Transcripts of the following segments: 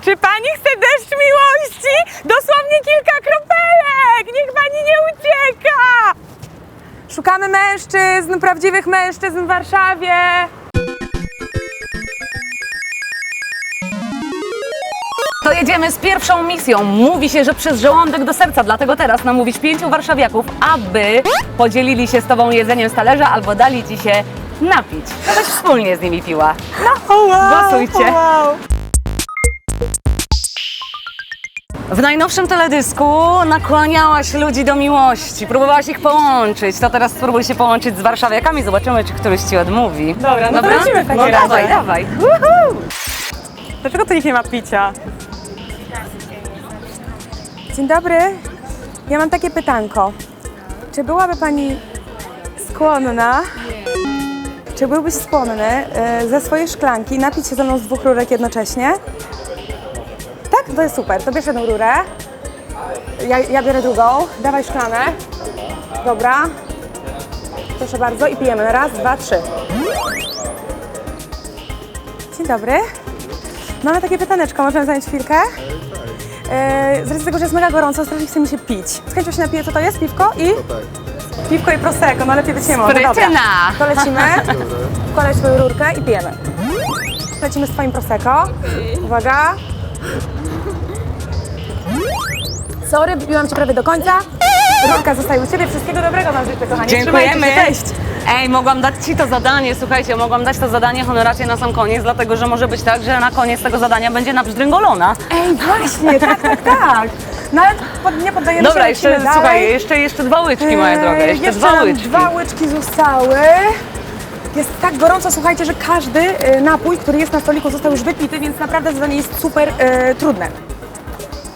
Czy pani chce deszcz miłości? Dosłownie kilka kropelek! Niech pani nie ucieka! Szukamy mężczyzn, prawdziwych mężczyzn w Warszawie. To jedziemy z pierwszą misją. Mówi się, że przez żołądek do serca, dlatego teraz namówić pięciu warszawiaków, aby podzielili się z tobą jedzeniem z talerza albo dali ci się napić. Żebyś wspólnie z nimi piła. O wow, Głosujcie. o wow. W najnowszym teledysku nakłaniałaś ludzi do miłości, próbowałaś ich połączyć. To teraz spróbuj się połączyć z warszawiakami, zobaczymy, czy któryś ci odmówi. Dobra, no to lecimy w takim no razie. dawaj, dawaj. Dlaczego tu nikt nie ma picia? Dzień dobry. Ja mam takie pytanko. Czy byłaby Pani skłonna, czy byłbyś skłonny y, ze swojej szklanki napić się ze mną z dwóch rurek jednocześnie? Tak? To jest super. To bierz jedną rurę. Ja, ja biorę drugą. Dawaj szklanę. Dobra. Proszę bardzo i pijemy. Raz, dwa, trzy. Dzień dobry. Mamy takie pytaneczko, możemy zająć chwilkę? Yy, z racji tego, że jest mega gorąco, strasznie chce mi się pić. Z chęcią się napiję, co to jest? Piwko i? Piwko i prosecco, no lepiej być nie może. Dobra. Sprytyna. To lecimy. Wkładaj swoją rurkę i pijemy. Lecimy z twoim prosecco. Uwaga. Sorry, wypiłam cię prawie do końca. Rurka zostaje u ciebie. Wszystkiego dobrego wam życzę, kochani. Dziękujemy. Się, cześć. Ej, mogłam dać Ci to zadanie, słuchajcie, mogłam dać to zadanie honoracie na sam koniec, dlatego że może być tak, że na koniec tego zadania będzie naprzdręgolona. Ej, właśnie, tak, tak, tak. No ale pod, nie poddajemy Dobra, się, jeszcze, dalej. słuchaj, jeszcze, jeszcze dwa łyczki, moja Eee, droga, jeszcze, dwa nam łyczki. dwa łyczki zostały. Jest tak gorąco, słuchajcie, że każdy e, napój, który jest na stoliku został już wypity, więc naprawdę zadanie jest super e, trudne.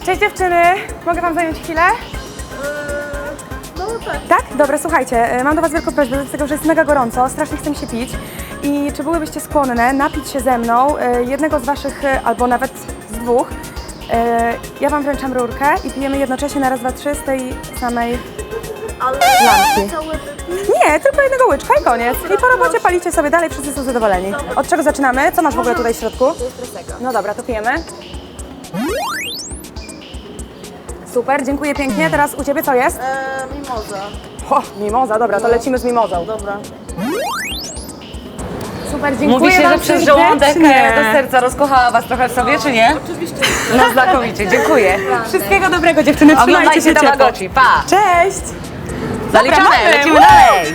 Cześć dziewczyny, mogę Wam zająć chwilę? No tak. Tak? Dobra, słuchajcie, e, mam do Was wielką prośbę, z tego, że jest mega gorąco, strasznie chce mi się pić. I czy byłybyście skłonne napić się ze mną e, jednego z Waszych, e, albo nawet z dwóch? Ja Wam wręczam rurkę i pijemy jednocześnie na raz, dwa, trzy z tej samej Ale Lampki. Nie, tylko jednego łyczka i koniec. I po robocie palicie sobie dalej, wszyscy są zadowoleni. Od czego zaczynamy? Co masz w ogóle tutaj w środku? No dobra, to pijemy. Super, dziękuję pięknie. Teraz u Ciebie co jest? Eee, mimoza. O, mimoza, dobra, to lecimy z mimozą. Dobra. Super, dziękuję Mówi się, wam że przez serdecznie. żołądek e, do serca rozkochała Was trochę w sobie, czy nie? Oczywiście. No znakomicie, dziękuję. Wszystkiego dobrego dziewczyny, trzymajcie Oglądajcie się ciepło. Tamagotchi, pa! Cześć! Zaliczone, mamy, lecimy dalej!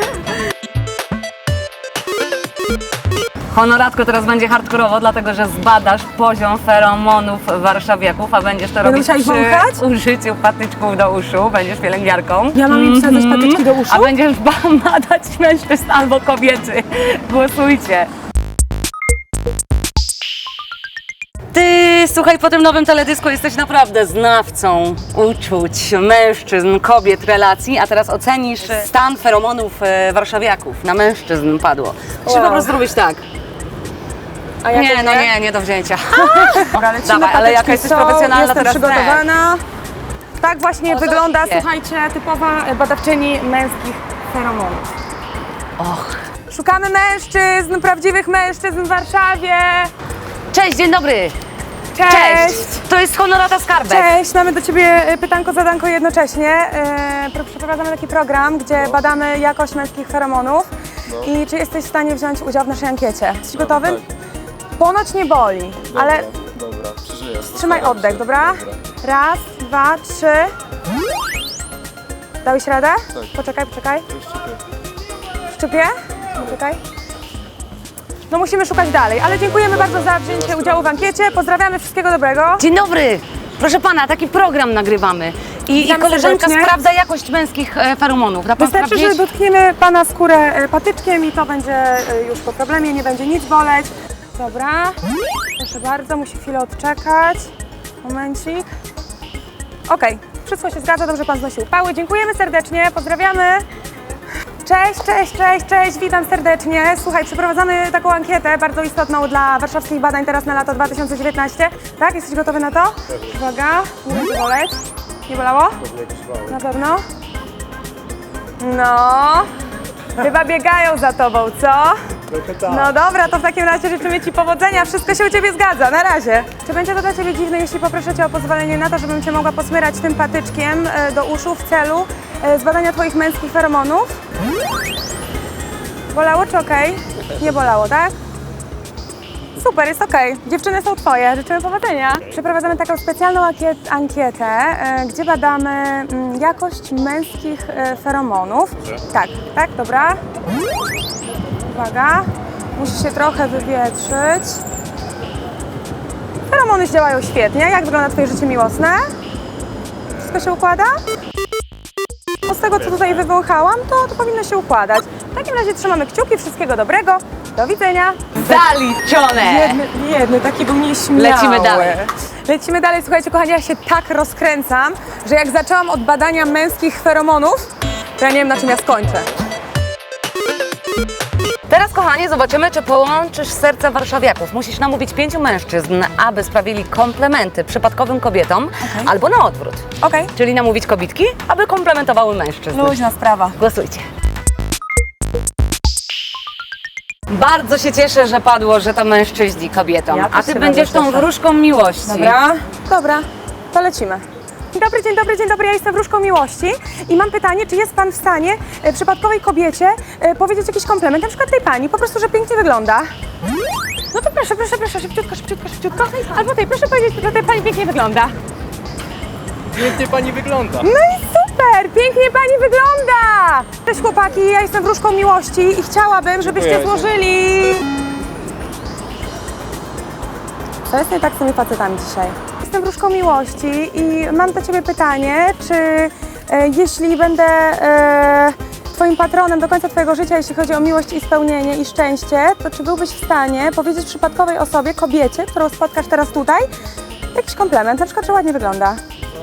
Honoratko teraz będzie hardkorowo, dlatego że zbadasz poziom feromonów warszawiaków, a będziesz to robić musiała ich wąchać? przy użyciu patyczków do uszu, będziesz pielęgniarką. Ja mam im wsadzać Mhm. patyczki do uszu? A będziesz badać mężczyzn albo kobiety. Głosujcie. Ty, słuchaj, po tym nowym teledysku jesteś naprawdę znawcą uczuć mężczyzn, kobiet, relacji, a teraz ocenisz stan feromonów e, warszawiaków. Na mężczyzn padło. Trzeba Wow. po prostu zrobić tak. A Nie, no nie, nie do wzięcia. Dobra, lecimy, Dawaj, ale patyczki jaka jesteś są, profesjonalna, jestem teraz przygotowana. Tak właśnie O, wygląda, zobaczcie. słuchajcie, typowa e, badawczyni męskich feromonów. Och. Szukamy mężczyzn, prawdziwych mężczyzn w Warszawie. Cześć, dzień dobry. Cześć! To jest Honorata Skarbek. Cześć, mamy do Ciebie e, pytanko, zadanko jednocześnie. E, pro- Przeprowadzamy taki program, gdzie badamy jakość męskich feromonów. I czy jesteś w stanie wziąć udział w naszej ankiecie? Jesteś gotowy? Ponoć nie boli, ale Dobra, przeżyję. trzymaj oddech, dobra? Raz, dwa, trzy. Dałeś radę? Tak. Poczekaj, poczekaj. Już szczepię. Szczypie? Poczekaj. No musimy szukać dalej, ale dziękujemy bardzo za wzięcie udziału w ankiecie. Pozdrawiamy, wszystkiego dobrego. Dzień dobry. Proszę pana, taki program nagrywamy. I, i Witamy koleżanka serdecznie. sprawdza jakość męskich e, feromonów. Da pan Wystarczy, że sprawdzić? dotkniemy Pana skórę e, patyczkiem i to będzie e, już po problemie, nie będzie nic boleć. Dobra, proszę bardzo, musi chwilę odczekać. Momencik. Okej, wszystko się zgadza, dobrze Pan znosił pały. Dziękujemy serdecznie, pozdrawiamy. Cześć, cześć, cześć, cześć, witam serdecznie. Słuchaj, przeprowadzamy taką ankietę bardzo istotną dla warszawskich badań teraz na lato 2019. Tak, jesteś gotowy na to? Uwaga, nie będzie boleć. Nie bolało? Na pewno? No, chyba biegają za tobą, co? Tak. No dobra, to w takim razie życzymy Ci powodzenia, wszystko się u Ciebie zgadza, na razie. Czy będzie to dla Ciebie dziwne, jeśli poproszę Cię o pozwolenie na to, żebym Cię mogła posmyrać tym patyczkiem e, do uszu w celu e, zbadania Twoich męskich feromonów? Bolało czy okej? Nie bolało, tak? Super, jest okej. Dziewczyny są Twoje, życzymy powodzenia. Przeprowadzamy taką specjalną ankiet, ankietę, e, gdzie badamy mm, jakość męskich e, feromonów. Tak, tak, dobra. Uwaga, musi się trochę wywietrzyć. Feromony działają świetnie. Jak wygląda Twoje życie miłosne? Wszystko się układa? No z tego, co tutaj wywąchałam, to, to powinno się układać. W takim razie trzymamy kciuki, wszystkiego dobrego. Do widzenia. Zaliczone! Jedny, jedny taki był nieśmiały. Lecimy dalej. Lecimy dalej. Słuchajcie, kochani, ja się tak rozkręcam, że jak zaczęłam od badania męskich feromonów, to ja nie wiem, na czym ja skończę. Kochanie, zobaczymy, czy połączysz serca warszawiaków. Musisz namówić pięciu mężczyzn, aby sprawili komplementy przypadkowym kobietom, albo na odwrót. Okej. Czyli namówić kobitki, aby komplementowały mężczyzn. Luźna sprawa. Głosujcie. Bardzo się cieszę, że padło, że to mężczyźni kobietom. Ja A ty będziesz tą wróżką miłości. Dobra. Dobra, to lecimy. Dzień dobry, dzień dobry, dzień dobry. Ja jestem wróżką miłości i mam pytanie, czy jest Pan w stanie e, przypadkowej kobiecie e, powiedzieć jakiś komplement, na przykład tej Pani, po prostu, że pięknie wygląda. No to proszę, proszę, proszę, szybciutko, szybciutko, szybciutko. Albo tej, proszę powiedzieć, że tej Pani pięknie wygląda. Pięknie pani wygląda. No i super, pięknie Pani wygląda. Cześć chłopaki, ja jestem wróżką miłości i chciałabym, żebyście Dziękuję. złożyli... Co jest nie tak z tymi facetami dzisiaj? Jestem wróżką miłości i mam do Ciebie pytanie, czy e, jeśli będę e, Twoim patronem do końca Twojego życia, jeśli chodzi o miłość i spełnienie i szczęście, to czy byłbyś w stanie powiedzieć przypadkowej osobie, kobiecie, którą spotkasz teraz tutaj, jakiś komplement, na przykład, że ładnie wygląda?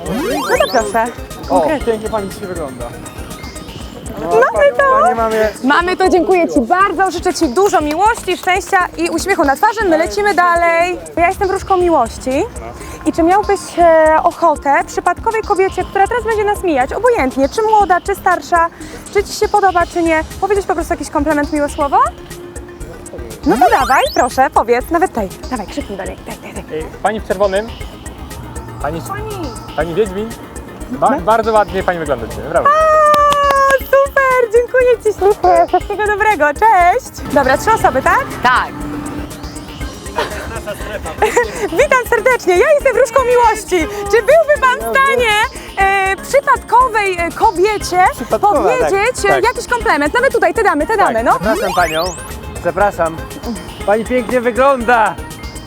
No to proszę. O, pięknie pani dzisiaj wygląda. Mamy to! Mamy... Mamy to, dziękuję Ci bardzo. Życzę Ci dużo miłości, szczęścia i uśmiechu na twarzy. My lecimy dalej. Ja jestem wróżką miłości. I czy miałbyś e, ochotę przypadkowej kobiecie, która teraz będzie nas mijać, obojętnie, czy młoda, czy starsza, czy Ci się podoba, czy nie, powiedzieć po prostu jakiś komplement, miłe słowo? No to dawaj, proszę, powiedz, nawet tej. Dawaj, krzyknij do niej. Daj, daj, daj. Ej, Pani w czerwonym. Pani... Pani Wiedźmin. Ba bardzo ładnie pani wygląda dzisiaj, naprawdę. Dziękuję Ci ślicznie. Wszystkiego dobrego, cześć. Dobra, trzy osoby, tak? Tak. Witam serdecznie, ja jestem wróżką miłości. Czy byłby Pan w stanie e, przypadkowej e, kobiecie Przypadkowa, powiedzieć tak, e, tak. jakiś komplement? Nawet tutaj, te damy, te damy, no. Zapraszam panią. Zapraszam. Pani pięknie wygląda.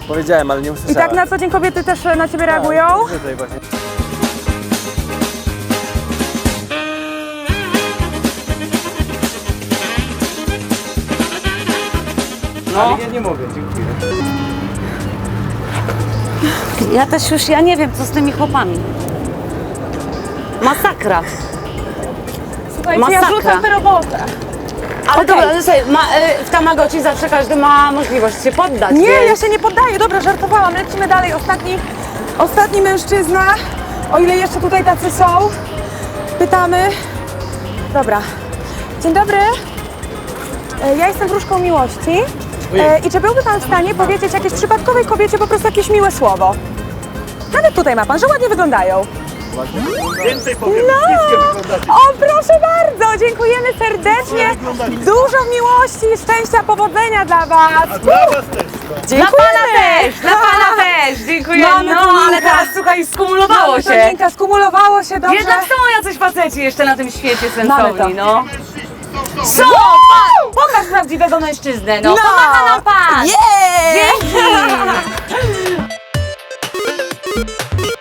Powiedziałem, ale nie I usłyszałem. tak na co dzień kobiety też e, na Ciebie reagują? Tak, Tutaj właśnie. No. Ale ja nie mogę, dziękuję. Ja też już, ja nie wiem, co z tymi chłopami. Masakra. Słuchajcie, ja Masakra. wrzucam tę robotę. Ale dobra, ale słuchaj, ma, y, w Tamagotchi zawsze każdy ma możliwość się poddać. Nie, więc- ja się nie poddaję, dobra, żartowałam. Lecimy dalej. Ostatni, ostatni mężczyzna, o ile jeszcze tutaj tacy są. Pytamy. Dobra. Dzień dobry. E, Ja jestem wróżką miłości. E, I czy byłby Pan w stanie powiedzieć jakiejś przypadkowej kobiecie po prostu jakieś miłe słowo? Nawet tutaj ma Pan, że ładnie wyglądają. Więcej powiem, No! O, proszę bardzo, dziękujemy serdecznie. Dużo miłości, szczęścia, powodzenia dla Was. Dla Dziękujemy. pana też, dla pana też, dziękuję. Mamy no, ale teraz słuchaj, skumulowało się. Ninka, skumulowało się dobrze. Jednak są jacyś faceci jeszcze na tym świecie Mamy to. sensowni, no. Pan! Pokaż prawdziwego mężczyznę, no. Pomacha nam pan! Dzięki!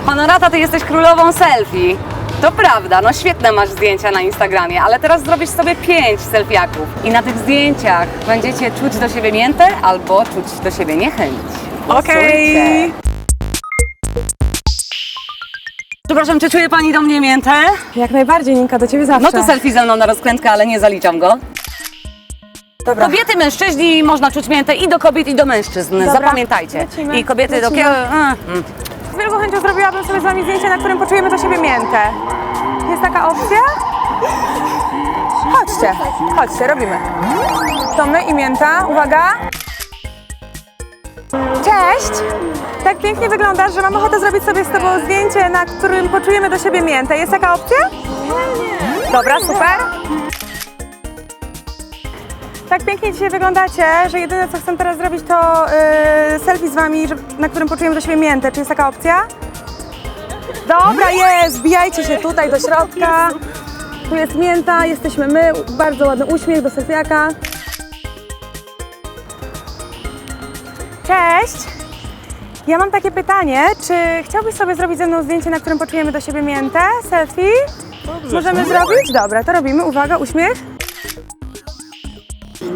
Honorata, ty jesteś królową selfie. To prawda, no świetne masz zdjęcia na Instagramie, ale teraz zrobisz sobie pięć selfiaków i na tych zdjęciach będziecie czuć do siebie miętę albo czuć do siebie niechęć. Okej. Przepraszam, czy czuje Pani do mnie miętę? Jak najbardziej, Ninka, do Ciebie zawsze. No to selfie ze mną na rozkrętkę, ale nie zaliczam go. Dobra. Kobiety, mężczyźni, można czuć miętę i do kobiet, i do mężczyzn. Dobra, Zapamiętajcie. lecimy, I kobiety do lecimy. kiego... Mm. Z wielką chęcią zrobiłabym sobie z Wami zdjęcie, na którym poczujemy do siebie miętę. Jest taka opcja? Chodźcie, chodźcie, robimy. To my i mięta, uwaga. Cześć! Tak pięknie wyglądasz, że mam ochotę zrobić sobie z Tobą zdjęcie, na którym poczujemy do siebie miętę. Jest taka opcja? Dobra, super. Tak pięknie dzisiaj wyglądacie, że jedyne co chcę teraz zrobić to yy, selfie z Wami, na którym poczujemy do siebie miętę. Czy jest taka opcja? Dobra, jest! Wbijajcie się tutaj do środka. Tu jest mięta, jesteśmy my. Bardzo ładny uśmiech do selfiaka. Cześć! Ja mam takie pytanie, czy chciałbyś sobie zrobić ze mną zdjęcie, na którym poczujemy do siebie miętę? Selfie? Możemy zrobić? Dobra, to robimy. Uwaga, uśmiech.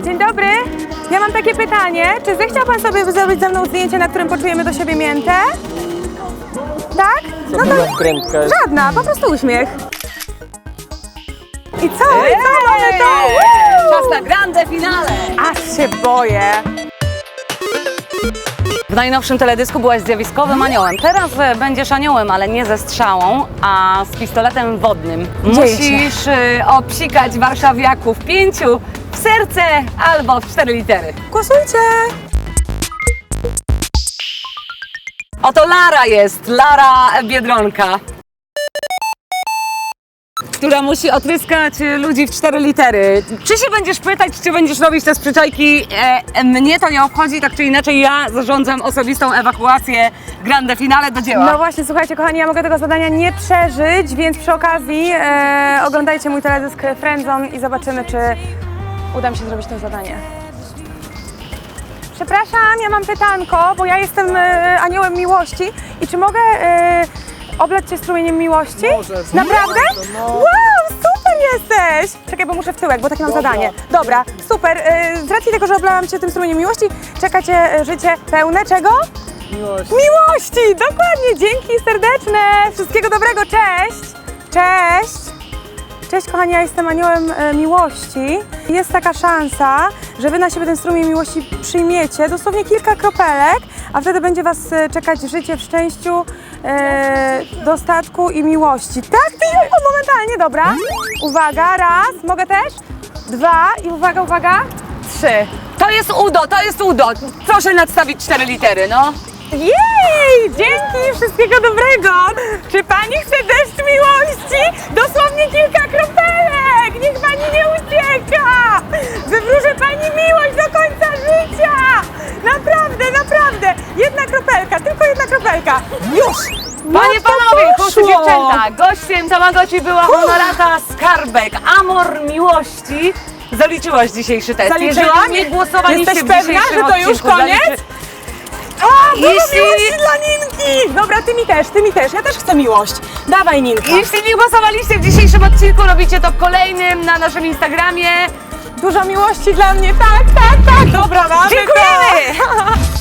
Dzień dobry. Ja mam takie pytanie, czy zechciał Pan sobie zrobić ze mną zdjęcie, na którym poczujemy do siebie miętę? Tak? No to żadna, po prostu uśmiech. I co? I co? Mamy to! Czas na grande finale! Aż się boję. W najnowszym teledysku byłaś zjawiskowym aniołem. Teraz e, będziesz aniołem, ale nie ze strzałą, a z pistoletem wodnym. Dzieje się. Musisz e, obsikać warszawiaków pięciu w serce albo w cztery litery. Głosujcie! Oto Lara jest, Lara Biedronka. Która musi otryskać e, ludzi w cztery litery. Czy się będziesz pytać, czy będziesz robić te sprzyczajki? E, e, mnie to nie obchodzi, tak czy inaczej ja zarządzam osobistą ewakuację grande finale do dzieła. No właśnie, słuchajcie, kochani, ja mogę tego zadania nie przeżyć, więc przy okazji e, oglądajcie mój teledysk Friendzone i zobaczymy, czy uda mi się zrobić to zadanie. Przepraszam, ja mam pytanko, bo ja jestem e, aniołem miłości i czy mogę e, oblać Cię strumieniem miłości? Możesz. Naprawdę? No. Wow, super jesteś! Czekaj, bo muszę w tyłek, bo takie mam zadanie. Dobra, super. E, z racji tego, że oblałam Cię tym strumieniem miłości, czeka Cię e, życie pełne czego? Miłość. Miłości! Dokładnie! Dzięki serdeczne! Wszystkiego dobrego! Cześć! Cześć! Cześć kochani, ja jestem aniołem e, miłości. Jest taka szansa, że wy na siebie ten strumień miłości przyjmiecie, dosłownie kilka kropelek, a wtedy będzie was e, czekać życie w szczęściu, e, dostatku i miłości. Tak, ty momentalnie, dobra. Uwaga, raz, mogę też? Dwa i uwaga, uwaga, trzy. To jest udo, to jest udo. Proszę nadstawić cztery litery, no. Jej! Dzięki! Wszystkiego dobrego! Czy pani chce poszło! dziewczęta, gościem Tamagotchi była honorata Skarbek, Amor Miłości. Zaliczyłaś dzisiejszy test. Zaliczyłam? Jeżeli nie głosowaliście Jesteś w pewna, dzisiejszym że to już odcinku, koniec? zaliczy- A, dużo Jeśli- miłości dla Ninki! Dobra, ty mi też, ty mi też. Ja też chcę miłość. Dawaj, Ninka. Jeśli nie głosowaliście w dzisiejszym odcinku, robicie to w kolejnym na naszym Instagramie. Dużo miłości dla mnie, tak, tak, tak. Dobra, mamy Dziękujemy! to.